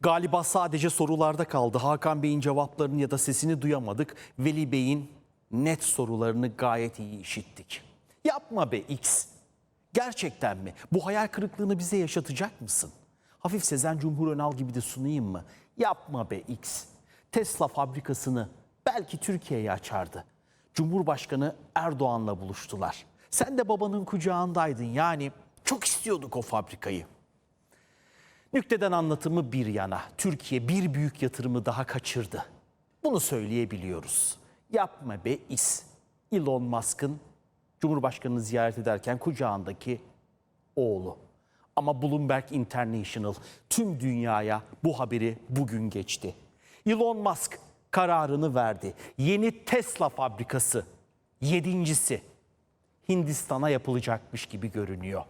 Galiba sadece sorularda kaldı. Hakan Bey'in cevaplarını ya da sesini duyamadık. Veli Bey'in net sorularını gayet iyi işittik. Yapma be X. Gerçekten mi? Bu hayal kırıklığını bize yaşatacak mısın? Hafif Sezen Cumhur Önal gibi de sunayım mı? Yapma be X. Tesla fabrikasını belki Türkiye'ye açardı. Cumhurbaşkanı Erdoğan'la buluştular. Sen de babanın kucağındaydın yani çok istiyorduk o fabrikayı. Nükteden anlatımı bir yana Türkiye bir büyük yatırımı daha kaçırdı. Bunu söyleyebiliyoruz. Yapma be is. Elon Musk'ın Cumhurbaşkanı'nı ziyaret ederken kucağındaki oğlu. Ama Bloomberg International tüm dünyaya bu haberi bugün geçti. Elon Musk kararını verdi. Yeni Tesla fabrikası yedincisi Hindistan'a yapılacakmış gibi görünüyor.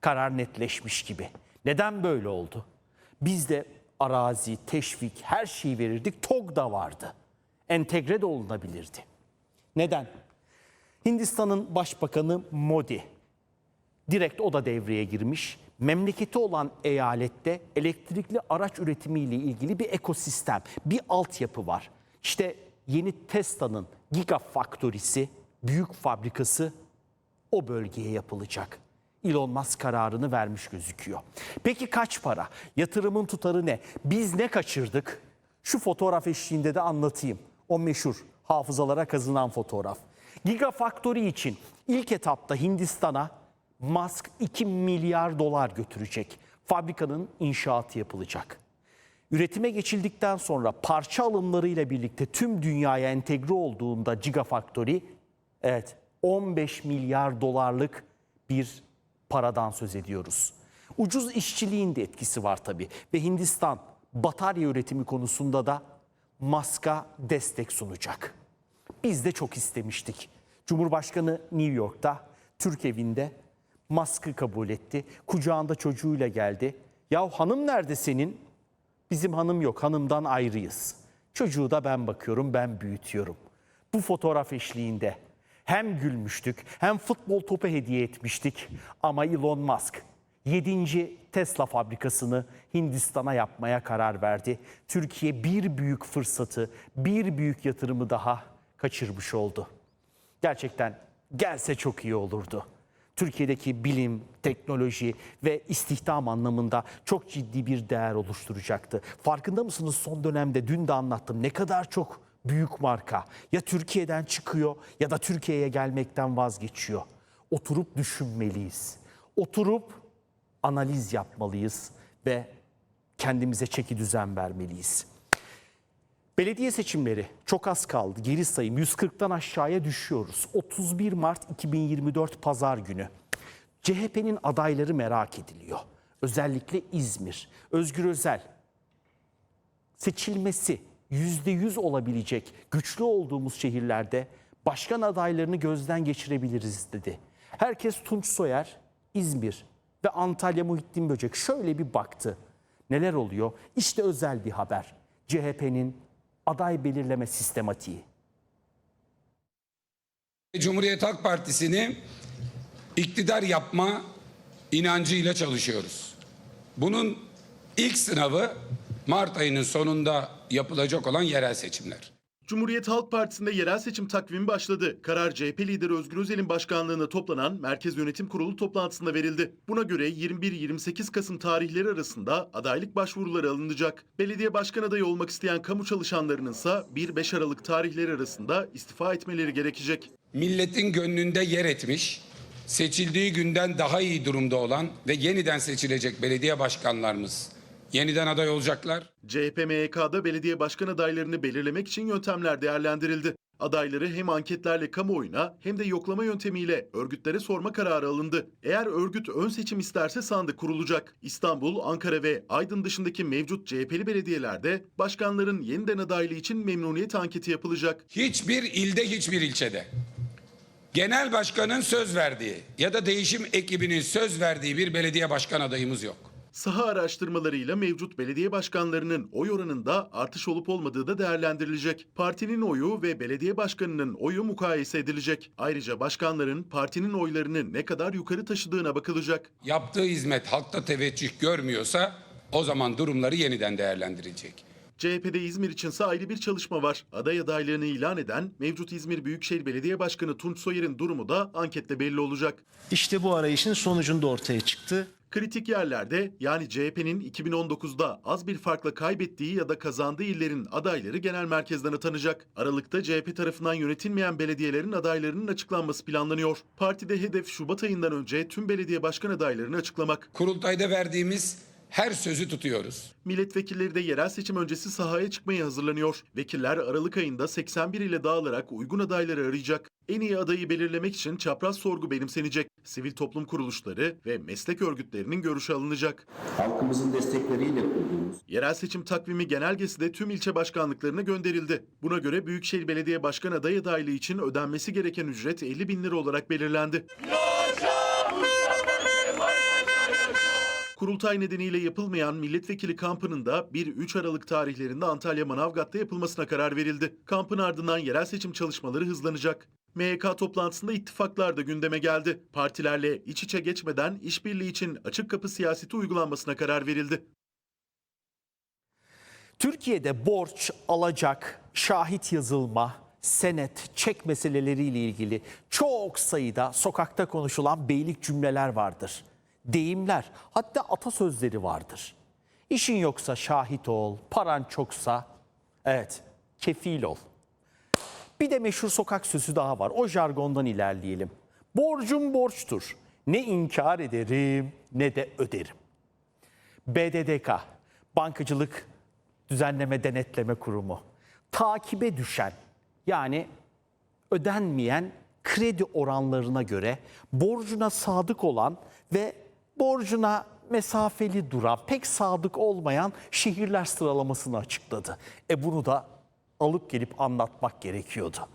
Karar netleşmiş gibi. Neden böyle oldu? Biz de arazi, teşvik, her şeyi verirdik. TOG da vardı. Entegre de olunabilirdi. Neden? Hindistan'ın başbakanı Modi direkt o da devreye girmiş. Memleketi olan eyalette elektrikli araç üretimiyle ilgili bir ekosistem, bir altyapı var. İşte yeni Tesla'nın Gigafactory'si, büyük fabrikası o bölgeye yapılacak. Elon Musk kararını vermiş gözüküyor. Peki kaç para? Yatırımın tutarı ne? Biz ne kaçırdık? Şu fotoğraf eşliğinde de anlatayım. O meşhur hafızalara kazınan fotoğraf. Gigafactory için ilk etapta Hindistan'a Musk 2 milyar dolar götürecek. Fabrikanın inşaatı yapılacak. Üretime geçildikten sonra parça alımlarıyla birlikte tüm dünyaya entegre olduğunda Gigafactory evet 15 milyar dolarlık bir paradan söz ediyoruz. Ucuz işçiliğin de etkisi var tabii ve Hindistan batarya üretimi konusunda da Musk'a destek sunacak. Biz de çok istemiştik. Cumhurbaşkanı New York'ta, Türk evinde Musk'ı kabul etti. Kucağında çocuğuyla geldi. Ya hanım nerede senin? Bizim hanım yok, hanımdan ayrıyız. Çocuğu da ben bakıyorum, ben büyütüyorum. Bu fotoğraf eşliğinde hem gülmüştük hem futbol topu hediye etmiştik. Ama Elon Musk 7. Tesla fabrikasını Hindistan'a yapmaya karar verdi. Türkiye bir büyük fırsatı, bir büyük yatırımı daha kaçırmış oldu. Gerçekten gelse çok iyi olurdu. Türkiye'deki bilim, teknoloji ve istihdam anlamında çok ciddi bir değer oluşturacaktı. Farkında mısınız son dönemde dün de anlattım ne kadar çok büyük marka ya Türkiye'den çıkıyor ya da Türkiye'ye gelmekten vazgeçiyor. Oturup düşünmeliyiz. Oturup analiz yapmalıyız ve kendimize çeki düzen vermeliyiz. Belediye seçimleri çok az kaldı. Geri sayım 140'tan aşağıya düşüyoruz. 31 Mart 2024 Pazar günü. CHP'nin adayları merak ediliyor. Özellikle İzmir. Özgür Özel seçilmesi %100 olabilecek güçlü olduğumuz şehirlerde başkan adaylarını gözden geçirebiliriz dedi. Herkes Tunç Soyer, İzmir ve Antalya Muhittin Böcek şöyle bir baktı. Neler oluyor? İşte özel bir haber. CHP'nin aday belirleme sistematiği. Cumhuriyet Halk Partisi'ni iktidar yapma inancıyla çalışıyoruz. Bunun ilk sınavı Mart ayının sonunda yapılacak olan yerel seçimler. Cumhuriyet Halk Partisi'nde yerel seçim takvimi başladı. Karar CHP lideri Özgür Özel'in başkanlığında toplanan Merkez Yönetim Kurulu toplantısında verildi. Buna göre 21-28 Kasım tarihleri arasında adaylık başvuruları alınacak. Belediye başkan adayı olmak isteyen kamu çalışanlarının ise 1-5 Aralık tarihleri arasında istifa etmeleri gerekecek. Milletin gönlünde yer etmiş, seçildiği günden daha iyi durumda olan ve yeniden seçilecek belediye başkanlarımız yeniden aday olacaklar. CHP MYK'da belediye başkan adaylarını belirlemek için yöntemler değerlendirildi. Adayları hem anketlerle kamuoyuna hem de yoklama yöntemiyle örgütlere sorma kararı alındı. Eğer örgüt ön seçim isterse sandık kurulacak. İstanbul, Ankara ve Aydın dışındaki mevcut CHP'li belediyelerde başkanların yeniden adaylığı için memnuniyet anketi yapılacak. Hiçbir ilde hiçbir ilçede genel başkanın söz verdiği ya da değişim ekibinin söz verdiği bir belediye başkan adayımız yok. Saha araştırmalarıyla mevcut belediye başkanlarının oy oranında artış olup olmadığı da değerlendirilecek. Partinin oyu ve belediye başkanının oyu mukayese edilecek. Ayrıca başkanların partinin oylarını ne kadar yukarı taşıdığına bakılacak. Yaptığı hizmet halkta teveccüh görmüyorsa O zaman durumları yeniden değerlendirecek. CHP'de İzmir içinse ayrı bir çalışma var. Aday adaylığını ilan eden mevcut İzmir Büyükşehir Belediye Başkanı Tunç Soyer'in durumu da anketle belli olacak. İşte bu arayışın sonucunda ortaya çıktı. Kritik yerlerde yani CHP'nin 2019'da az bir farkla kaybettiği ya da kazandığı illerin adayları genel merkezden atanacak. Aralıkta CHP tarafından yönetilmeyen belediyelerin adaylarının açıklanması planlanıyor. Partide hedef Şubat ayından önce tüm belediye başkan adaylarını açıklamak. Kurultayda verdiğimiz her sözü tutuyoruz. Milletvekilleri de yerel seçim öncesi sahaya çıkmaya hazırlanıyor. Vekiller Aralık ayında 81 ile dağılarak uygun adayları arayacak. En iyi adayı belirlemek için çapraz sorgu benimsenecek. Sivil toplum kuruluşları ve meslek örgütlerinin görüşü alınacak. halkımızın destekleriyle kurduğumuz Yerel seçim takvimi genelgesi de tüm ilçe başkanlıklarına gönderildi. Buna göre Büyükşehir Belediye Başkan adayı adaylığı için ödenmesi gereken ücret 50 bin lira olarak belirlendi. Kurultay nedeniyle yapılmayan milletvekili kampının da 1-3 Aralık tarihlerinde Antalya Manavgat'ta yapılmasına karar verildi. Kampın ardından yerel seçim çalışmaları hızlanacak. MYK toplantısında ittifaklar da gündeme geldi. Partilerle iç içe geçmeden işbirliği için açık kapı siyaseti uygulanmasına karar verildi. Türkiye'de borç, alacak, şahit yazılma, senet, çek meseleleriyle ilgili çok sayıda sokakta konuşulan beylik cümleler vardır. Deyimler, hatta atasözleri vardır. İşin yoksa şahit ol, paran çoksa evet kefil ol. Bir de meşhur sokak sözü daha var. O jargondan ilerleyelim. Borcum borçtur. Ne inkar ederim ne de öderim. BDDK, Bankacılık Düzenleme Denetleme Kurumu. Takibe düşen yani ödenmeyen kredi oranlarına göre borcuna sadık olan ve borcuna mesafeli duran, pek sadık olmayan şehirler sıralamasını açıkladı. E bunu da alıp gelip anlatmak gerekiyordu.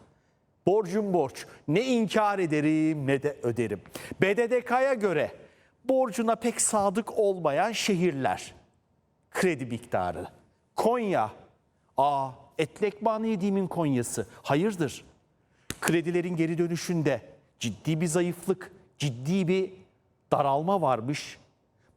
Borcum borç. Ne inkar ederim ne de öderim. BDDK'ya göre borcuna pek sadık olmayan şehirler. Kredi miktarı. Konya. Aa, etlekmanı yediğimin Konya'sı. Hayırdır? Kredilerin geri dönüşünde ciddi bir zayıflık, ciddi bir daralma varmış.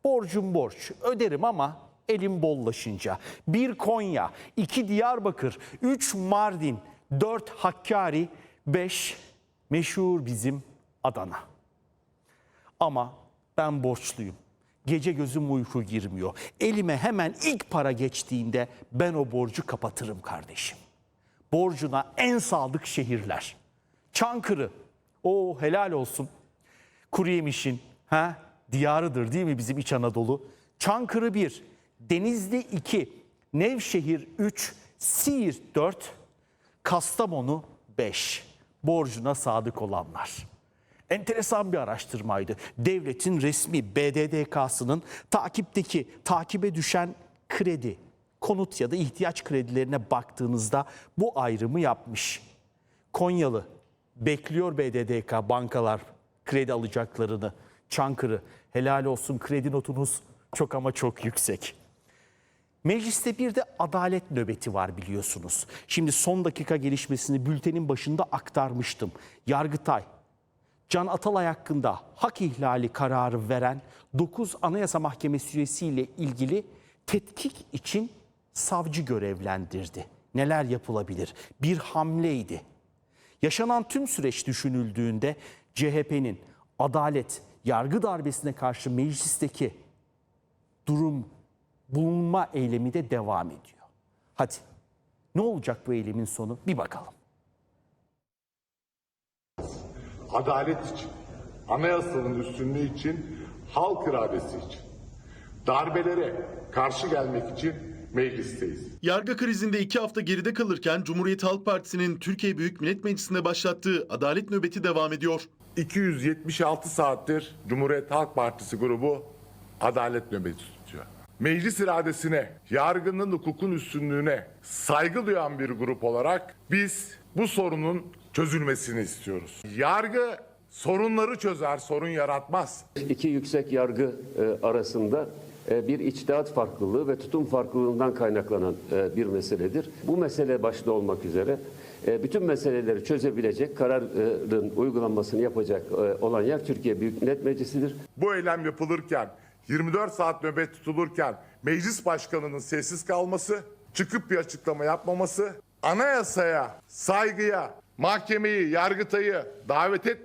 Borcum borç. Öderim ama elim bollaşınca. Bir Konya, iki Diyarbakır, üç Mardin, dört Hakkari, beş meşhur bizim Adana. Ama ben borçluyum. Gece gözüm uyku girmiyor. Elime hemen ilk para geçtiğinde ben o borcu kapatırım kardeşim. Borcuna en sadık şehirler. Çankırı. O helal olsun. Kuru yemişin ha diyarıdır değil mi bizim İç Anadolu? Çankırı 1, Denizli 2, Nevşehir 3, Siirt 4, Kastamonu 5. Borcuna sadık olanlar. Enteresan bir araştırmaydı. Devletin resmi BDDK'sının takipteki, takibe düşen kredi, konut ya da ihtiyaç kredilerine baktığınızda bu ayrımı yapmış. Konyalı bekliyor BDDK bankalar kredi alacaklarını. Çankırı helal olsun kredi notunuz çok ama çok yüksek. Mecliste bir de adalet nöbeti var biliyorsunuz. Şimdi son dakika gelişmesini bültenin başında aktarmıştım. Yargıtay, Can Atalay hakkında hak ihlali kararı veren 9 Anayasa Mahkemesi üyesiyle ilgili tetkik için savcı görevlendirdi. Neler yapılabilir? Bir hamleydi. Yaşanan tüm süreç düşünüldüğünde CHP'nin adalet, yargı darbesine karşı meclisteki durum bulunma eylemi de devam ediyor. Hadi ne olacak bu eylemin sonu bir bakalım. adalet için, anayasanın üstünlüğü için, halk iradesi için, darbelere karşı gelmek için meclisteyiz. Yargı krizinde iki hafta geride kalırken Cumhuriyet Halk Partisi'nin Türkiye Büyük Millet Meclisi'nde başlattığı adalet nöbeti devam ediyor. 276 saattir Cumhuriyet Halk Partisi grubu adalet nöbeti tutuyor. Meclis iradesine, yargının hukukun üstünlüğüne saygı duyan bir grup olarak biz bu sorunun çözülmesini istiyoruz. Yargı sorunları çözer, sorun yaratmaz. İki yüksek yargı e, arasında bir içtihat farklılığı ve tutum farklılığından kaynaklanan e, bir meseledir. Bu mesele başta olmak üzere e, bütün meseleleri çözebilecek kararın uygulanmasını yapacak e, olan yer Türkiye Büyük Millet Meclisi'dir. Bu eylem yapılırken, 24 saat nöbet tutulurken meclis başkanının sessiz kalması, çıkıp bir açıklama yapmaması, anayasaya, saygıya, mahkemeyi, yargıtayı davet etmeme